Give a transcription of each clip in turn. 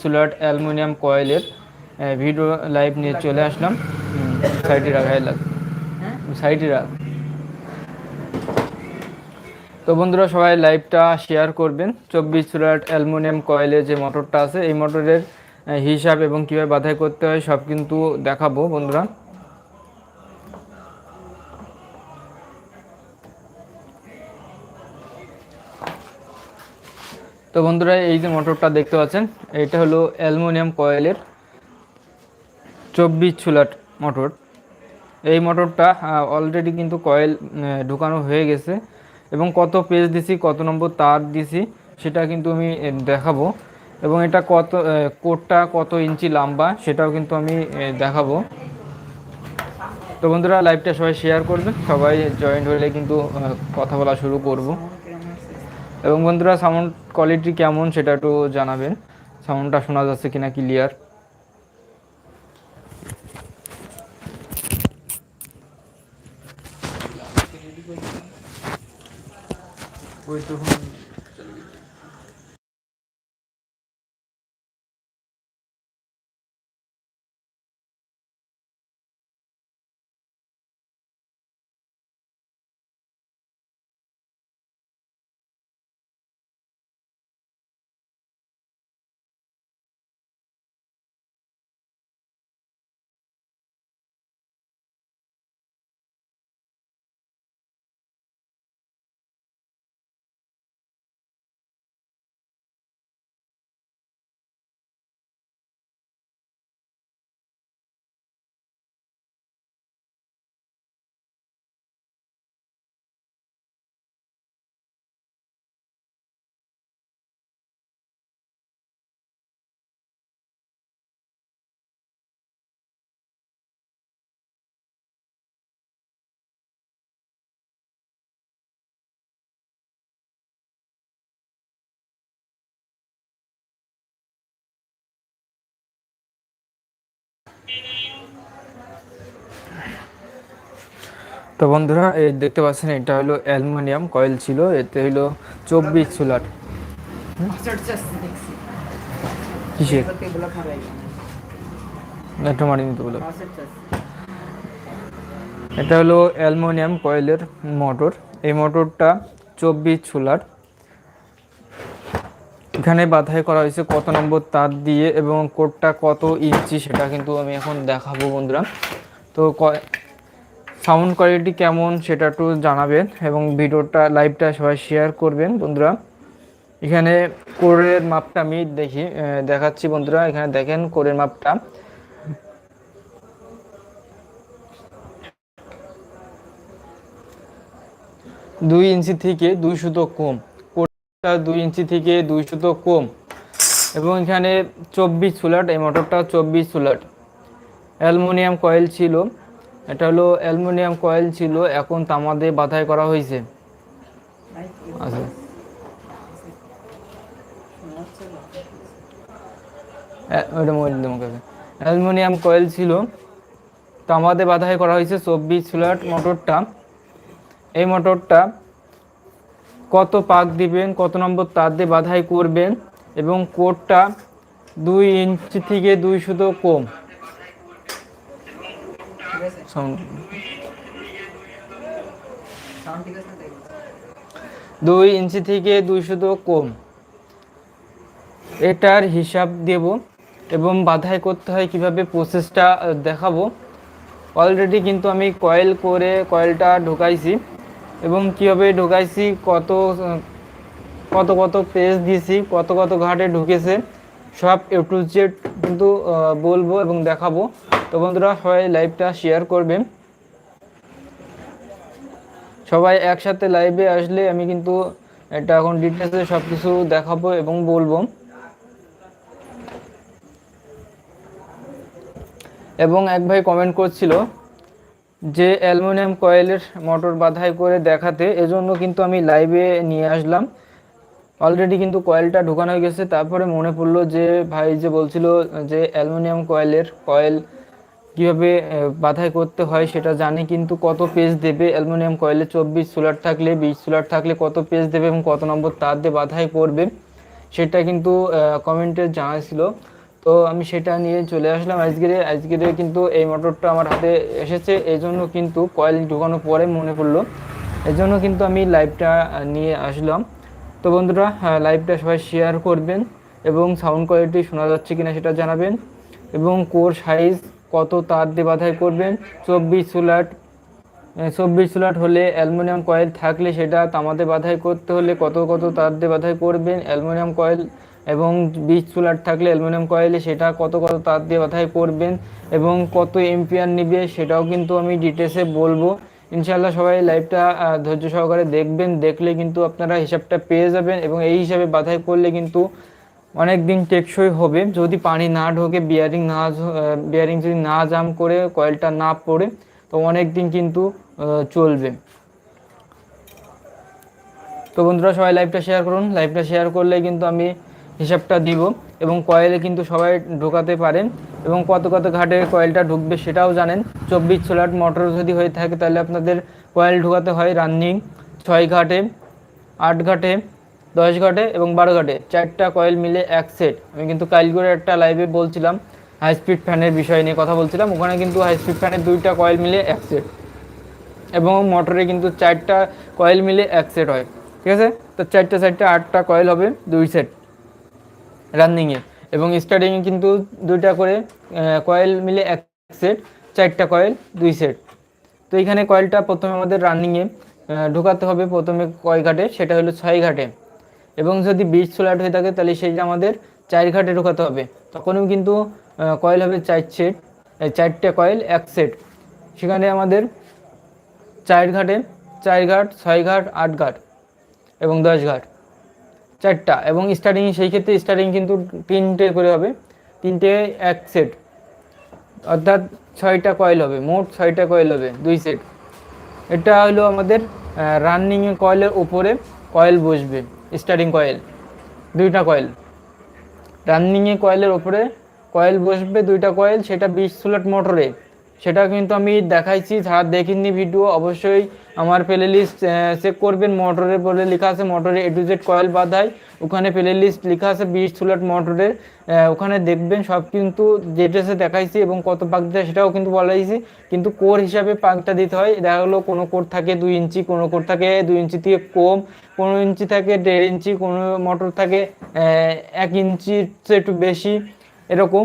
সুলাট aluminium কয়েলের video live নিয়ে চলে আসলাম। সাইডে রাখাই লাগ সাইডে রাখ। তো বন্ধুরা, সবাই লাইভটা শেয়ার করবেন। চব্বিশ সুরাট অ্যালুমিনিয়াম কয়েলের যে মোটরটা আছে, এই মোটরের হিসাব এবং কীভাবে বাধাই করতে হয় সব কিন্তু দেখাবো বন্ধুরা। তো বন্ধুরা, এই যে মোটরটা দেখতে পাচ্ছেন, এটা হলো অ্যালুমিনিয়াম কয়েলের চব্বিশ চুলাট মোটর। এই মোটরটা অলরেডি কিন্তু কয়েল ঢুকানো হয়ে গেছে এবং কত পেজ দিছি, কত নম্বর তার দিছি, সেটা কিন্তু আমি দেখাবো। এবং এটা কত কোটটা কত ইঞ্চি লম্বা, সেটাও কিন্তু আমি দেখাবো। তো বন্ধুরা লাইভটা সবাই শেয়ার করবেন, সবাই জয়েন্ট হলে কিন্তু কথা বলা শুরু করব। এবং বন্ধুরা সাউন্ড কোয়ালিটি কেমন সেটা একটু জানাবেন। সাউন্ডটা শোনা যাচ্ছে কিনা ক্লিয়ার? ওই তখন তো বন্ধুরা, এই দেখতে পাচ্ছেন, এটা হলো অ্যালুমিনিয়াম কয়েল ছিল, এতে হলো চব্বিশ সোলার। নিতে এটা হলো অ্যালুমিনিয়াম কয়েলের মোটর। এই মোটরটা চব্বিশ সোলার। এখানে বাধাই করা হয়েছে কত নম্বর তার দিয়ে এবং কোডটা কত ইঞ্চি সেটা কিন্তু আমি এখন দেখাবো বন্ধুরা। তো সাউন্ড কোয়ালিটি কেমন সেটা একটু জানাবেন এবং ভিডিওটা লাইভটা সবাই শেয়ার করবেন বন্ধুরা। এখানে কোরের মাপটা আমি দেখি দেখাচ্ছি বন্ধুরা। এখানে দেখেন কোরের মাপটা। দুই ইঞ্চি থেকে দুই সুতো কম। দুই ইঞ্চি থেকে দুই সুতো কম। এবং এখানে চব্বিশ সুলাট এই মোটরটা চব্বিশ সুলাট অ্যালুমিনিয়াম কয়েল ছিল। এটা হলো অ্যালুমিনিয়াম কয়েল ছিল, এখন তামাদে বাধাই করা হয়েছে। আচ্ছা। অ্যালুমিনিয়াম কয়েল ছিল তামাদে বাধাই করা হয়েছে, চব্বিশ ফ্ল্যাট মোটরটা। এই মোটরটা কত পাক দিবেন, কত নম্বর তার দিয়ে বাধাই করবেন এবং কোটটা দুই ইঞ্চি থেকে দুই সুতো কম। দুই ইঞ্চি থেকে দুইশো তো কম। এটার হিসাব দেব এবং বাধাই করতে হয় কীভাবে প্রসেসটা দেখাবো। অলরেডি কিন্তু আমি কয়েল করে কয়েলটা ঢোকাইছি। এবং কীভাবে ঢোকাইছি, কত কত কত পেজ দিয়েছি কত কত ঘাটে ঢুকেছে, সব এ টু জেড কিন্তু বলব এবং দেখাবো। তো বন্ধুরা, সবাই লাইভটা শেয়ার করবেন। সবাই একসাথে লাইভে আসলে আমি কিন্তু এটা এখন ডিটেলসে সব কিছু দেখাবো এবং বলব। এবং এক ভাই কমেন্ট করছিল যে অ্যালুমিনিয়াম কয়েলের মোটর বাধাই করে দেখাতে, এজন্য কিন্তু আমি লাইভে নিয়ে আসলাম। অলরেডি কিন্তু কয়েলটা ঢোকানো হয়ে গেছে। তারপরে মনে পড়ল যে ভাই যে বলছিল যে অ্যালুমিনিয়াম কয়েলের কয়েল কীভাবে বাধাই করতে হয় সেটা জানি, কিন্তু কত পেজ দেবে? অ্যালুমিনিয়াম কয়েলে চব্বিশ সোলার থাকলে, বিশ সোলার থাকলে কত পেজ দেবে এবং কত নম্বর তার দিয়ে বাধাই করবে? সেটা কিন্তু কমেন্টে জানাইছিল তো আমি সেটা নিয়ে চলে আসলাম আজকের আজকের কিন্তু এই মোটরটা আমার হাতে এসেছে এই জন্য কিন্তু কয়েল ঢুকানোর পরে মনে পড়ল। এই জন্য কিন্তু আমি লাইভটা নিয়ে আসলাম। তো বন্ধুরা লাইভটা সবাই শেয়ার করবেন এবং সাউন্ড কোয়ালিটি শোনা যাচ্ছে কিনা সেটা জানাবেন এবং কোর সাইজ কত তার দিয়ে বাধাই করবেন। চব্বিশ সুলাট চব্বিশ সুলাট হলে অ্যালুমিনিয়াম কয়েল থাকলে সেটা তামাতে বাধাই করতে হলে কত কত তার দিয়ে বাধাই করবেন। অ্যালুমিনিয়াম কয়েল এবং বিশ সুলাট থাকলে অ্যালুমিনিয়াম কয়েলে সেটা কত কত তার দিয়ে বাধাই করবেন এবং কত এমপিআর নিবে সেটাও কিন্তু আমি ডিটেলসে বলব। ইনশাল্লাহ সবাই লাইভটা ধৈর্য সহকারে দেখবেন, দেখলে কিন্তু আপনারা হিসাবটা পেয়ে যাবেন এবং এই হিসাবে বাধাই করলে কিন্তু অনেক দিন টেকসই হবে। যদি পানি না ঢোকে বিয়ারিং না বিয়ারিং যদি না জাম করে, কয়েলটা না পড়ে, তো অনেক দিন কিন্তু চলবে। তো বন্ধুরা সবাই লাইভটা শেয়ার করুন। লাইভটা শেয়ার করলে কিন্তু আমি হিসাবটা দিব এবং কয়েলে কিন্তু সবাই ঢোকাতে পারেন এবং কত কত ঘাটে কয়েলটা ঢুকবে সেটাও জানেন। চব্বিশ সোলার মোটর যদি হয়ে থাকে তাহলে আপনাদের কয়েল ঢোকাতে হয় রানিং ছয় ঘাটে, আট ঘাটে, দশ ঘাটে এবং বারো ঘাটে। চারটা কয়েল মিলে এক সেট। আমি কিন্তু কাল করে একটা লাইভে বলছিলাম হাই স্পিড ফ্যানের বিষয় নিয়ে কথা বলছিলাম। ওখানে কিন্তু হাই স্পিড ফ্যানের দুইটা কয়েল মিলে এক সেট এবং মোটরে কিন্তু চারটা কয়েল মিলে এক সেট হয়। ঠিক আছে? তো চারটা চারটা, আটটা কয়েল হবে দুই সেট। রানিংয়ে। এবং স্টার্টিংয়ে কিন্তু দুইটা করে কয়েল মিলে এক সেট চারটা কয়েল দুই সেট তো এইখানে কয়েলটা প্রথমে আমাদের রানিংয়ে ঢোকাতে হবে প্রথমে কয় ঘাটে, সেটা হলো ছয় ঘাটে। এবং যদি বিশ সোলাট হয়ে থাকে, তাহলে সেইটা আমাদের চার ঘাটে ঢোকাতে হবে। তখনও কিন্তু কয়েল হবে চার সেট চারটে কয়েল এক সেট সেখানে আমাদের চার ঘাটে, চার ঘাট, ছয় ঘাট, আট ঘাট এবং দশ ঘাট। চারটা এবং স্টার্টিং সেই ক্ষেত্রে স্টার্টিং কিন্তু তিনটে করে হবে। তিনটে, এক সেট অর্থাৎ ছয়টা কয়েল হবে, মোট ছয়টা কয়েল হবে, দুই সেট এটা হলো আমাদের রানিং কয়েলের উপরে কয়েল বসবে স্টার্টিং কয়েল দুইটা কয়েল রানিংয়ে কয়েলের ওপরে কয়েল বসবে, দুইটা কয়েল সেটা বিশ সোলাট মোটরে সেটা কিন্তু আমি দেখাইছি, যারা দেখিনি ভিডিও অবশ্যই আমার প্লে লিস্ট চেক করবেন, মোটরের বলে লেখা আছে মোটরে এ টু জেড কয়েল বাধাই। ওখানে প্লে লিস্ট লেখা আছে বিশ সুলাট মোটরের। ওখানে দেখবেন সব কিন্তু যেটা দেখাইছি এবং কত পাক দিতে সেটাও কিন্তু বলাইছি। কিন্তু কোর হিসাবে পাকটা দিতে হয়। দেখা গেলো কোনো কোর থাকে দুই ইঞ্চি, কোনো কোর থাকে দুই ইঞ্চি থেকে কম, কোনো ইঞ্চি থাকে দেড় ইঞ্চি, কোনো মোটর থাকে এক ইঞ্চি একটু বেশি, এরকম।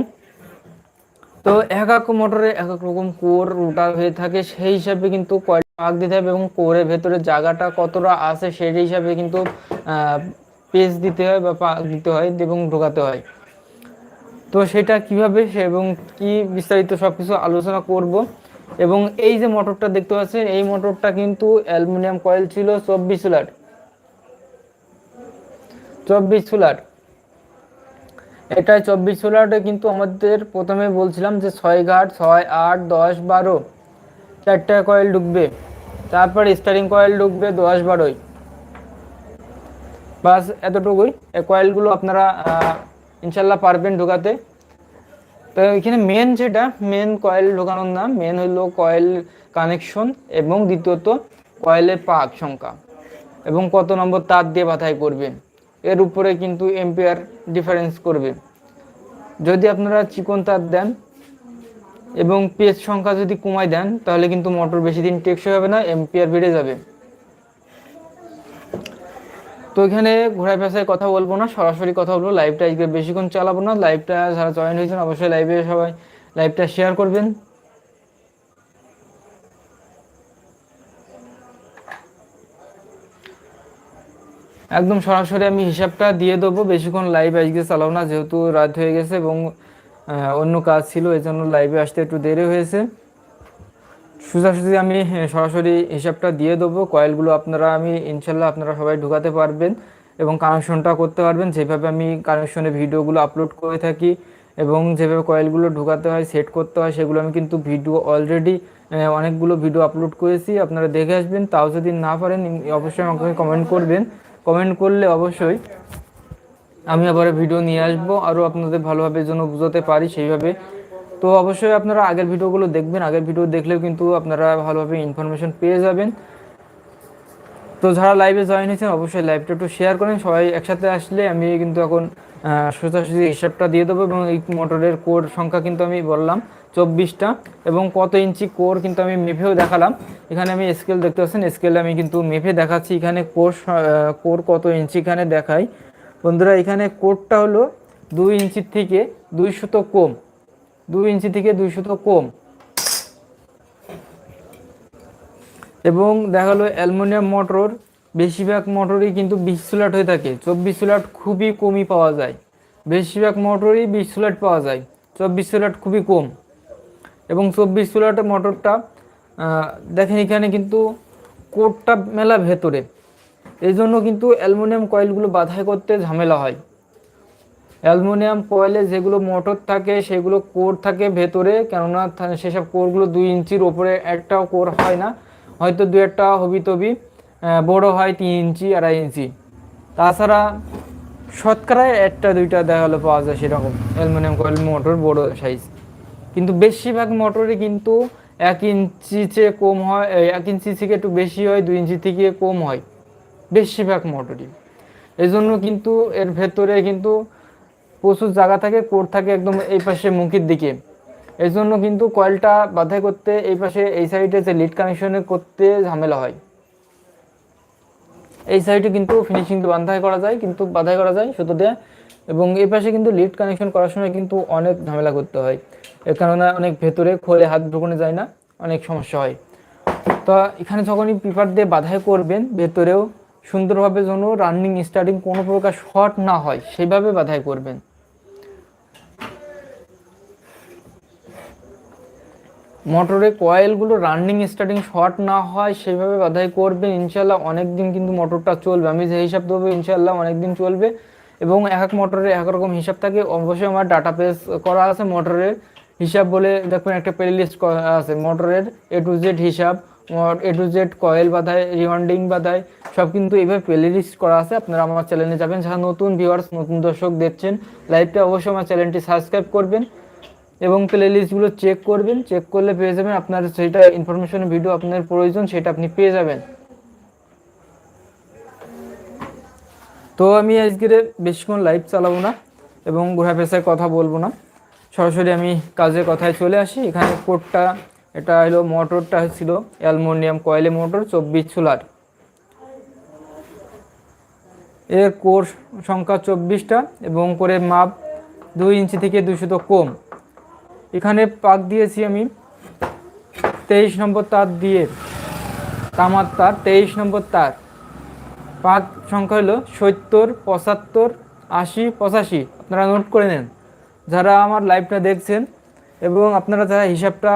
তো এক এক মোটরে এক এক রকম কোর রুটার হয়ে থাকে, সেই হিসাবে কিন্তু কয়েল পাক দিতে হবে এবং কোরের ভেতরে জায়গাটা কতটা আছে সেই হিসাবে কিন্তু পেজ দিতে হয় বা পাক দিতে হয় এবং ঢোকাতে হয়। তো সেটা কীভাবে এবং কি বিস্তারিত সব কিছু আলোচনা করব। এবং এই যে মোটরটা দেখতে পাচ্ছেন, এই মোটরটা কিন্তু অ্যালুমিনিয়াম কয়েল ছিল চব্বিশ সোলার চব্বিশ সোলার এটা চব্বিশ ষোলোটা কিন্তু আমাদের প্রথমে বলছিলাম যে ছয় ঘাট, ছয় আট, দশ বারো চারটা কয়েল ঢুকবে। তারপর স্টারিং কয়েল ঢুকবে দশ বারোই। বাস এতটুকুই। এই কয়েলগুলো আপনারা ইনশাল্লাহ পারবেন ঢোকাতে। তো এখানে মেন যেটা মেন কয়েল ঢোকানোর নাম মেন হলো কয়েল কানেকশন এবং দ্বিতীয়ত কয়েলের পাক সংখ্যা এবং কত নম্বর তার দিয়ে বাধাই করবে। এর উপরে কিন্তু এম্পিয়ার ডিফারেন্স করবে। যদি আপনারা চিকন তার দেন এবং পেজ সংখ্যা যদি কমাই দেন, তাহলে কিন্তু মোটর বেশি দিন টেকসই হবে না এম্পিয়ার বেড়ে যাবে। তো এখানে ঘোড়ায় পেশায় কথা বলব না, সরাসরি কথা বলব লাইভটা আজকে বেশিক্ষণ চালাবো না লাইভটা যারা জয়েন হয়েছেন অবশ্যই লাইভে সবাই লাইভটা শেয়ার করবেন। একদম সরাসরি আমি হিসাবটা দিয়ে দেবো। বেশিক্ষণ লাইভ আজকে চালাও না, যেহেতু রাত হয়ে গেছে এবং অন্য কাজ ছিল এই জন্য লাইভে আসতে একটু দেরি হয়েছে। সোজাসুজি আমি সরাসরি হিসাবটা দিয়ে দেবো। কয়েলগুলো আপনারা, আমি ইনশাল্লাহ আপনারা সবাই ঢুকাতে পারবেন এবং কানেকশনটা করতে পারবেন। যেভাবে আমি কানেকশনে ভিডিওগুলো আপলোড করে থাকি এবং যেভাবে কয়েলগুলো ঢুকাতে হয় সেট করতে হয়, সেগুলো আমি কিন্তু ভিডিও অলরেডি অনেকগুলো ভিডিও আপলোড করেছি। আপনারা দেখে আসবেন। তাও যদি না পারেন, অবশ্যই আমাকে কমেন্ট করবেন। কমেন্ট করলে অবশ্যই আমি আবার ভিডিও নিয়ে আসব, আরও আপনাদের ভালোভাবে যেন বুঝাতে পারি সেইভাবে। তো অবশ্যই আপনারা আগের ভিডিওগুলো দেখবেন, আগের ভিডিও দেখলেও কিন্তু আপনারা ভালোভাবে ইনফরমেশন পেয়ে যাবেন। তো যারা লাইভে জয়েন হয়েছেন, অবশ্যই লাইভটা একটু শেয়ার করেন, সবাই একসাথে আসলে আমি কিন্তু এখন সোজাসুজি হিসাবটা দিয়ে দেবো এবং এই মোটরের কোর সংখ্যা কিন্তু আমি বললাম চব্বিশটা এবং কত ইঞ্চি কোর কিন্তু আমি মেপেও দেখালাম। এখানে আমি স্কেল দেখতে পাচ্ছেন স্কেলে আমি কিন্তু মেপে দেখাচ্ছি এখানে কোর কোর কত ইঞ্চি এখানে দেখাই। বন্ধুরা, এখানে কোরটা হলো দুই ইঞ্চির থেকে দুই শত কম, দুই ইঞ্চি থেকে দুই শত কম। এবং দেখাল অ্যালুমিনিয়াম মোটর বেশিরভাগ মোটরই কিন্তু বিশ সুলাট হয়ে থাকে। চব্বিশ সুলাট খুবই কমই পাওয়া যায়। বেশিরভাগ মোটরই বিশ সুলাট পাওয়া যায়। চব্বিশ সুলাট খুবই কম। এবং চব্বিশ সুলাটের মোটরটা দেখেন এখানে কিন্তু কোটটা মেলা ভেতরে। এই জন্য কিন্তু অ্যালুমিনিয়াম কয়েলগুলো বাধাই করতে ঝামেলা হয়। অ্যালুমিনিয়াম কয়েলে যেগুলো মোটর থাকে, সেগুলো কোর থাকে ভেতরে, কেননা সেসব কোরগুলো দুই ইঞ্চির ওপরে একটাও কোর হয় না। হয়তো দু একটা হবি তবি বড় হয় তিন ইঞ্চি, আড়াই ইঞ্চি। তাছাড়া শতকরায় একটা, দুইটা দেখা পাওয়া যায় সেরকম। অ্যালুমিনিয়াম কয়েল মোটর, বড় সাইজ কিন্তু বেশিরভাগ মোটরে কিন্তু এক ইঞ্চি চেয়ে কম হয় এক ইঞ্চি থেকে একটু বেশি হয়, দুই ইঞ্চি থেকে কম হয়। বেশিরভাগ মোটরই। এই জন্য কিন্তু এর ভেতরে কিন্তু প্রচুর জায়গা থাকে, কোর থাকে একদম এই পাশে মুখের দিকে। এই জন্য কিন্তু কয়েলটা বাধাই করতে এই পাশে, এই সাইডে যে লিড কানেকশনে করতে ঝামেলা হয়। এই সাইডে কিন্তু ফিনিশিং বাঁধাই করা যায়, কিন্তু বাঁধাই করা যায় সুতো দিয়ে। এবং এই পাশে কিন্তু লিড কানেকশন করার সময় কিন্তু অনেক ঝামেলা করতে হয়। এর কারণে অনেক ভেতরে খোলে হাত ঢুকানো যায় না, অনেক সমস্যা হয়। তো এখানে যখনই পেপার দিয়ে বাধাই করবেন, ভেতরেও সুন্দরভাবে যেন রানিং স্টার্টিং কোনো প্রকার শর্ট না হয়, সেইভাবে বাধাই করবেন। মোটরে কয়েলগুলো রানিং স্টার্টিং শর্ট না হয়, সেভাবে বাধাই করবেন ইনশাল্লাহ অনেক দিন কিন্তু মোটরটা চলবে। আমি যে হিসাব দেবো ইনশাল্লাহ অনেক দিন চলবে। এবং এক এক মোটরের এক রকম হিসাব থাকে। অবশ্যই আমার ডাটা পেজ করা আছে মোটরের হিসাব বলে। দেখবেন একটা প্লে লিস্ট করা আছে মোটরের এ টু জেড হিসাব এ টু জেড কয়েল বাধায় রিওয়ান্ডিং বাধায়, সব কিন্তু এইভাবে প্লে লিস্ট করা আছে। আপনারা আমার চ্যানেলে যাবেন। যারা নতুন ভিউয়ার্স নতুন দর্শক দেখছেন লাইভটা অবশ্যই আমার চ্যানেলটি সাবস্ক্রাইব করবেন। এবং প্লে লিস্টগুলো চেক করবেন চেক করলে পেয়ে যাবেন আপনার সেটা ইনফরমেশন ভিডিও আপনার প্রয়োজন, সেটা আপনি পেয়ে যাবেন। তো আমি আজকে বেশিক্ষণ লাইভ চালাবো না এবং ঘোরা পেশায় কথা বলব না। সরাসরি আমি কাজের কথায় চলে আসি। এখানে কোডটা এটা হলো মোটরটা ছিল অ্যালমোনিয়াম কয়েলে মোটর চব্বিশ চুলার। এর কোর সংখ্যা চব্বিশটা এবং করে মাপ দুই ইঞ্চি থেকে দুশো কম। এখানে পাক দিয়েছি আমি তেইশ নম্বর তার দিয়ে, তামার তার, তেইশ নম্বর তার। পাক সংখ্যা হলো সত্তর, পঁচাত্তর, আশি, পঁচাশি। আপনারা নোট করে নেন। যারা আমার লাইভটা দেখছেন এবং আপনারা যারা হিসাবটা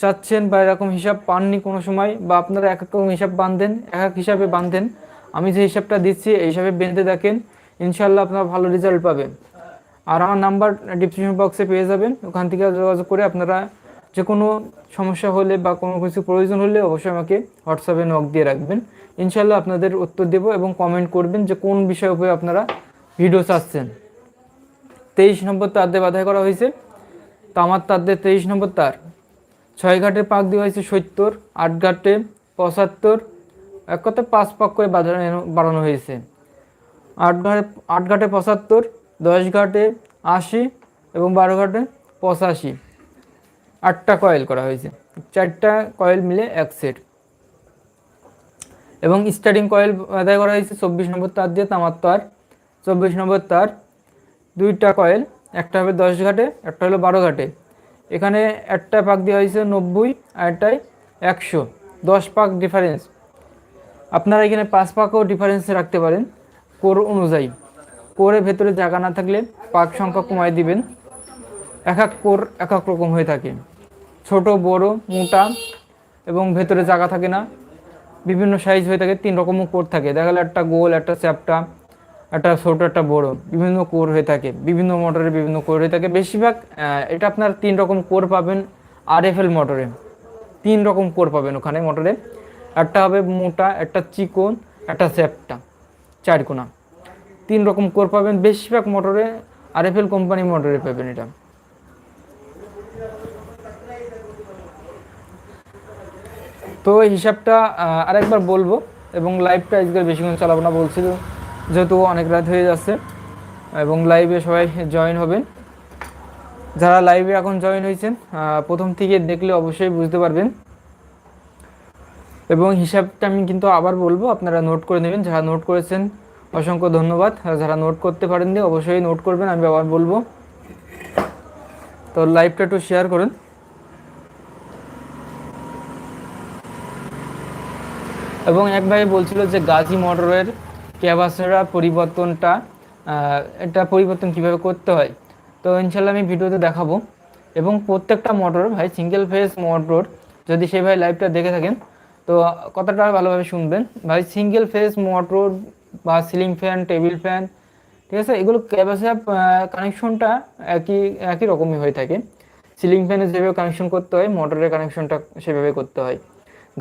চাচ্ছেন বা এরকম হিসাব পাননি কোনো সময় বা আপনারা এক এক রকম হিসাব বাঁধেন, এক এক হিসাবে বাঁধেন, আমি যে হিসাবটা দিচ্ছি, এই হিসাবে বেঁধে দেখেন ইনশাল্লাহ আপনারা ভালো রেজাল্ট পাবেন। আর আমার নাম্বার ডিসক্রিপশন বক্সে পেয়ে যাবেন। ওখান থেকে যোগাযোগ করে আপনারা যে কোনো সমস্যা হলে বা কোনো কিছু প্রয়োজন হলে অবশ্যই আমাকে হোয়াটসঅ্যাপে নক দিয়ে রাখবেন। ইনশাল্লাহ আপনাদের উত্তর দেব এবং কমেন্ট করবেন যে কোন বিষয়ের উপরে আপনারা ভিডিও চাচ্ছেন তেইশ নম্বর তার দিয়ে বাধাই করা হয়েছে। তামার তার দিয়ে তেইশ নম্বর তার। ছয় ঘাটে পাক দেওয়া হয়েছে সত্তর, আট ঘাটে পঁচাত্তর, এক কথায় পাঁচ পাক করে বাড়ানো হয়েছে। আট ঘাটে আট ঘাটে পঁচাত্তর দশ ঘাটে আশি এবং বারো ঘাটে পঁচাশি। আটটা কয়েল করা হয়েছে। চারটা কয়েল মিলে এক সেট। এবং স্টার্টিং কয়েল আদায় করা হয়েছে চব্বিশ নম্বর তার দিয়ে তামার তার। চব্বিশ নম্বর তার দুইটা কয়েল, একটা হবে দশ ঘাটে, একটা হলো বারো ঘাটে। এখানে একটা পাক দেওয়া হয়েছে নব্বই, আর একটাই একশো। দশ পাক ডিফারেন্স আপনারা এখানে পাঁচ পাকও ডিফারেন্স রাখতে পারেন। কোর অনুযায়ী। কোরের ভেতরে জায়গা না থাকলে পাক সংখ্যা কমায় দিবেন। এক এক কোর এক এক রকম হয়ে থাকে। ছোট, বড়, মোটা এবং ভেতরে জায়গা থাকে না। বিভিন্ন সাইজ হয়ে থাকে, তিন রকম কোর থাকে। দেখা গেলো একটা গোল, একটা চ্যাপটা, একটা ছোট, একটা বড়। বিভিন্ন কোর হয়ে থাকে, বিভিন্ন মোটরে বিভিন্ন কোর হয়ে থাকে। বেশিরভাগ এটা আপনার তিন রকম কোর পাবেন আর এফ এল মোটরে তিন রকম কোর পাবেন ওখানে মোটরে একটা হবে মোটা, একটা চিকন, একটা চ্যাপটা, চার কোনা। তিন রকম কোর পাবেন, বেশিরভাগ মোটরে আর এফ এল কোম্পানি মোটরে পাবেন এটা। তো এই হিসাবটা আরেকবার বলব এবং লাইভটা আজকে বেশিক্ষণ চালাবো না বলছিল, যেহেতু অনেক রাত হয়ে যাচ্ছে এবং লাইভে সবাই জয়েন হবেন। যারা লাইভে এখন জয়েন হয়েছেন প্রথম থেকে দেখলে অবশ্যই বুঝতে পারবেন। এবং হিসাবটা আমি কিন্তু আবার বলব, আপনারা নোট করে নেবেন, যারা নোট করেছেন অসংখ্য ধন্যবাদ। যারা নোট করতে পারেননি, অবশ্যই নোট করবেন, আমি আবার বলব। তো লাইভটা একটু শেয়ার করুন। এবং এক ভাই বলছিল যে, গাজী মোটরের ক্যাবাসেরা পরিবর্তনটা এটা পরিবর্তন কীভাবে করতে হয়? তো ইনশাল্লাহ আমি ভিডিওতে দেখাবো। এবং প্রত্যেকটা মোটর ভাই সিঙ্গেল ফেজ মোটর যদি সেই ভাই লাইভটা দেখে থাকেন, তো কথাটা ভালোভাবে শুনবেন। ভাই সিঙ্গেল ফেজ মোটর বা সিলিং ফ্যান টেবিল ফ্যান ঠিক আছে? এগুলো ক্যাপাসিটি কানেকশনটা একই একই রকমই হয়ে থাকে। সিলিং ফ্যানে যেভাবে কানেকশন করতে হয় মোটরের কানেকশনটা সেভাবে করতে হয়।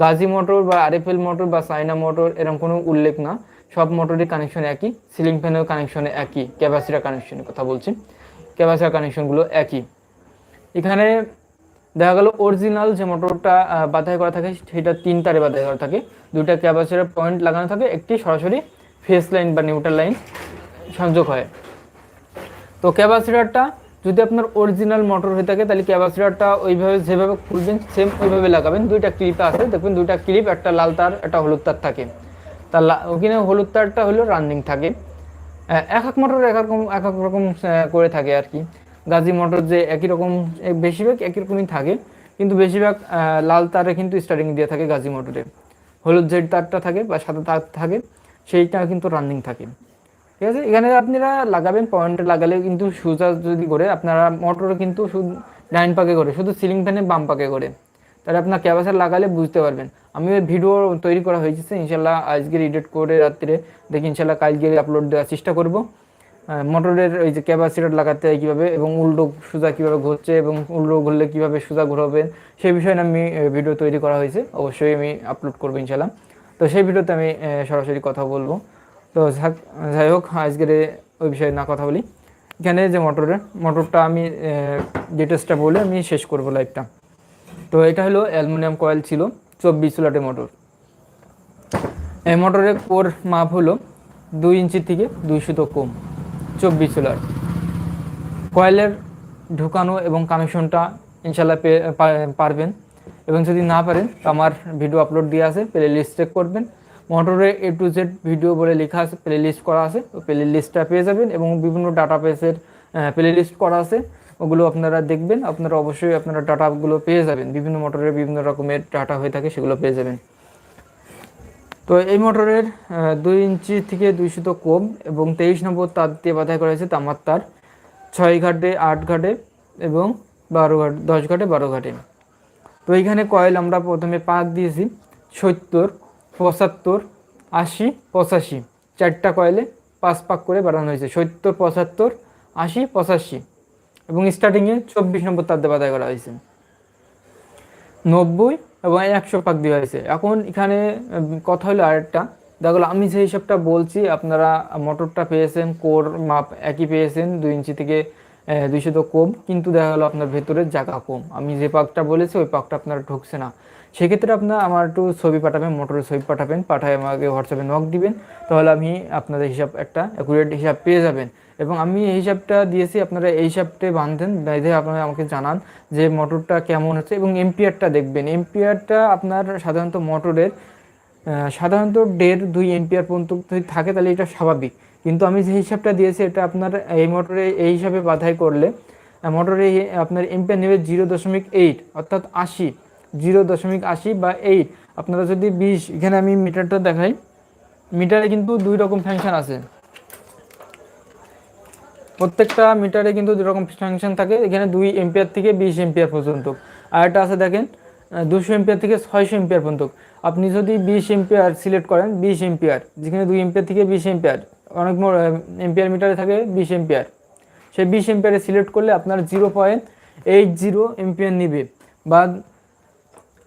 গাজি মোটর বা আরএফএল মোটর বা সাইনা মোটর এরকম কোনো উল্লেখ না। সব মোটরের কানেকশন একই সিলিং ফ্যানের কানেকশন একই ক্যাপাসিটার কানেকশনের কথা বলছি। ক্যাপাসিটার কানেকশনগুলো একই। এখানে দেখা গেল অরিজিনাল যে মোটরটা বাধাই করা থাকে, সেটা তিন তারে বাধাই করা থাকে। দুটা ক্যাপাসিটার পয়েন্ট লাগানো থাকে, একটি সরাসরি ফেস লাইন বা নিউট্রাল লাইন সংযোগ হয়। তো ক্যাপাসিটারটা যদি আপনার অরিজিনাল মোটর হয়ে থাকে, তাহলে ক্যাপাসিটারটা ওইভাবে যেভাবে খুলবেন সেম ওইভাবে লাগাবেন। দুইটা ক্লিপ আছে, দেখবেন দুইটা ক্লিপ একটা লাল তার, একটা হলুদ তার থাকে। তার ওখানে হলুদ তারটা হলো রানিং থাকে। এক এক মোটর এক রকম, এক এক রকম করে থাকে আর কি। গাজি মোটর যে একই রকম বেশিরভাগ একই রকমই থাকে, কিন্তু বেশিরভাগ লাল তারে কিন্তু স্টার্টিং দিয়ে থাকে গাজি মোটরে। হলুদ জেড তারটা থাকে বা সাদা তার থাকে। সেইটা কিন্তু রানিং থাকে। ঠিক আছে? এখানে আপনারা লাগাবেন পয়েন্টে লাগালে কিন্তু সুজা যদি করে, আপনারা মোটরে কিন্তু শুধু ডাইন পাকে করে, শুধু সিলিং ফ্যানে বাম পাকে করে। তাহলে আপনার ক্যাপাসার লাগালে বুঝতে পারবেন। আমি ভিডিও তৈরি করা হয়েছে ইনশাল্লাহ আজকে এডিট করে রাত্রে দেখি ইনশাল্লাহ কালকে আপলোড দেওয়ার চেষ্টা করব। মোটরের ওই যে ক্যাপাসিটার লাগাতে হয় কীভাবে এবং উল্টো সুজা কীভাবে ঘুরছে এবং উল্টো ঘুরলে কীভাবে সুজা ঘুরাবেন, সেই বিষয়ে আমি ভিডিও তৈরি করা হয়েছে। অবশ্যই আমি আপলোড করব ইনশাল্লাহ তো সেই ভিডিওতে আমি সরাসরি কথা বলব। তো যাই হোক, আজকের ওই বিষয়ে না কথা বলি। এখানে যে মোটরের, মোটরটা আমি ডিটেলসটা বলে আমি শেষ করব লাইভটা তো এটা হলো অ্যালুমিনিয়াম কয়েল ছিল, চব্বিশ সোলাটের মোটর। এই মোটরের কোর মাপ হলো দুই ইঞ্চি থেকে দুই তো কম, চব্বিশ সোলার কয়েলের ঢুকানো এবং কানেকশনটা ইনশাল্লাহ পারবেন। এবং যদি না পারেন তো আমার ভিডিও আপলোড দিয়ে আছে প্লে লিস্ট চেক করবেন। মোটরে এ টু জেড ভিডিও বলে লেখা আছে প্লে লিস্ট করা আছে প্লে লিস্টটা পেয়ে যাবেন এবং বিভিন্ন ডাটা বেসের প্লে লিস্ট করা আছে, ওগুলো আপনারা দেখবেন, আপনারা অবশ্যই আপনারা ডাটাগুলো পেয়ে যাবেন। বিভিন্ন মোটরের বিভিন্ন রকমের ডাটা হয়ে থাকে, সেগুলো পেয়ে যাবেন। তো এই মোটরের দুই ইঞ্চি থেকে দুইশো তো কম এবং তেইশ নম্বর তার দিয়ে বাধাই করা হয়েছে তামার তার ছয় ঘাটে, আট ঘাটে এবং বারো ঘাট, দশ ঘাটে, বারো ঘাটে। তো এইখানে কয়েল আমরা প্রথমে পাক দিয়েছি, সত্তর, পঁচাত্তর, আশি, পঁচাশি। চারটা কয়েলে পাঁচ পাক করে বাড়ানো হয়েছে, সত্তর, পঁচাত্তর, আশি, পঁচাশি। এবং স্টার্টিংয়ে চব্বিশ নম্বর তার দিয়ে বাধাই করা হয়েছে। নব্বই এবং একশো পাক দেওয়া হয়েছে। এখন এখানে কথা হলো আরেকটা। দেখো, আমি যে হিসাবটা বলছি, আপনারা মোটরটা পেয়েছেন, কোর মাপ একই পেয়েছেন, দুই ইঞ্চি থেকে দুইশো তো কম, কিন্তু দেখা গেলো আপনার ভেতরে জায়গা কম। আমি যে পাকটা বলেছি, ওই পাকটা আপনার ঢুকছে না। সেক্ষেত্রে আপনার, আমার একটু ছবি পাঠাবেন, মোটরের ছবি পাঠাবেন, পাঠায় আমাকে হোয়াটসঅ্যাপে নক দিবেন, তাহলে আমি আপনাদের হিসাব, একটা অ্যাকুরেট হিসাব পেয়ে যাবেন। এবং আমি এই হিসাবটা দিয়েছি, আপনারা এই হিসাবটা বাঁধেন বেঁধে আপনারা আমাকে জানান যে মোটরটা কেমন হচ্ছে, এবং এম্পিয়ারটা দেখবেন। এম্পিয়ারটা আপনার সাধারণত মোটরের সাধারণত দেড় দুই এম্পিয়ার পর্যন্ত যদি থাকে, তাহলে এটা স্বাভাবিক। কিন্তু আমি যে হিসাবটা দিয়েছি, এটা আপনার এই মোটরে এই হিসাবে বাধাই করলে মোটরে আপনার এম্পিয়ার নেবে জিরো দশমিক এইট অর্থাৎ আশি, জিরো দশমিক আশি বা এইট আপনারা যদি বিশ, এখানে আমি মিটারটা দেখাই। মিটারে কিন্তু দুই রকম ফাংশন আছে। প্রত্যেকটা মিটারে কিন্তু দুই রকম ফাংশন থাকে। এখানে দুই এম্পিয়ার থেকে বিশ এম্পিয়ার পর্যন্ত। আর একটা আছে দেখেন দুশো এম্পিয়ার থেকে ছয়শো এম্পিয়ার পর্যন্ত। আপনি যদি বিশ এম্পিয়ার সিলেক্ট করেন, বিশ এম্পিয়ার যেখানে দুই এম্পিয়ার থেকে বিশ এম্পিয়ার অনেক এম্পিয়ার মিটারে থাকে, বিশ এম্পিয়ার সেই বিশ এম্পিয়ারে সিলেক্ট করলে আপনার zero point eight zero ampere নিবে। বা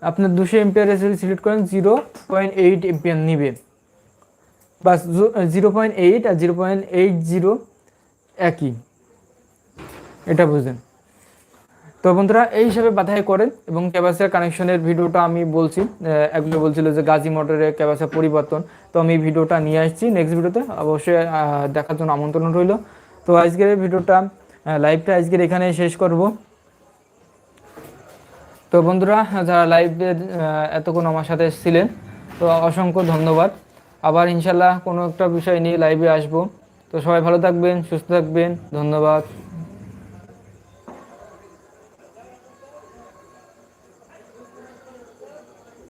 আপনার দুশো এম্পিয়ারে যদি সিলেক্ট করেন জিরো পয়েন্ট এইট এম্পিয়ার নিবে। বা জিরো পয়েন্ট এইট আর জিরো পয়েন্ট এইট জিরো একই। এটা বুঝেন তো বন্ধুরা, এই হিসাবে বাধাই করেন এবং ক্যাবাসিয়ার কানেকশনের ভিডিওটা আমি বলছি। একজন বলছিল যে গাজী মোটরের ক্যাবাসিয়া পরিবর্তন। তো আমি ভিডিওটা নিয়ে আসছি। নেক্সট ভিডিওতে অবশ্যই দেখার জন্য আমন্ত্রণ রইল। তো আজকের ভিডিওটা লাইভটা আজকের এখানে শেষ করব। তো বন্ধুরা, যারা লাইভে এতক্ষণ আমার সাথে ছিলেন, তো অসংখ্য ধন্যবাদ। আবার ইনশাল্লাহ কোনো একটা বিষয় নিয়ে লাইভে আসব। তো সবাই ভালো থাকবেন, সুস্থ থাকবেন। ধন্যবাদ।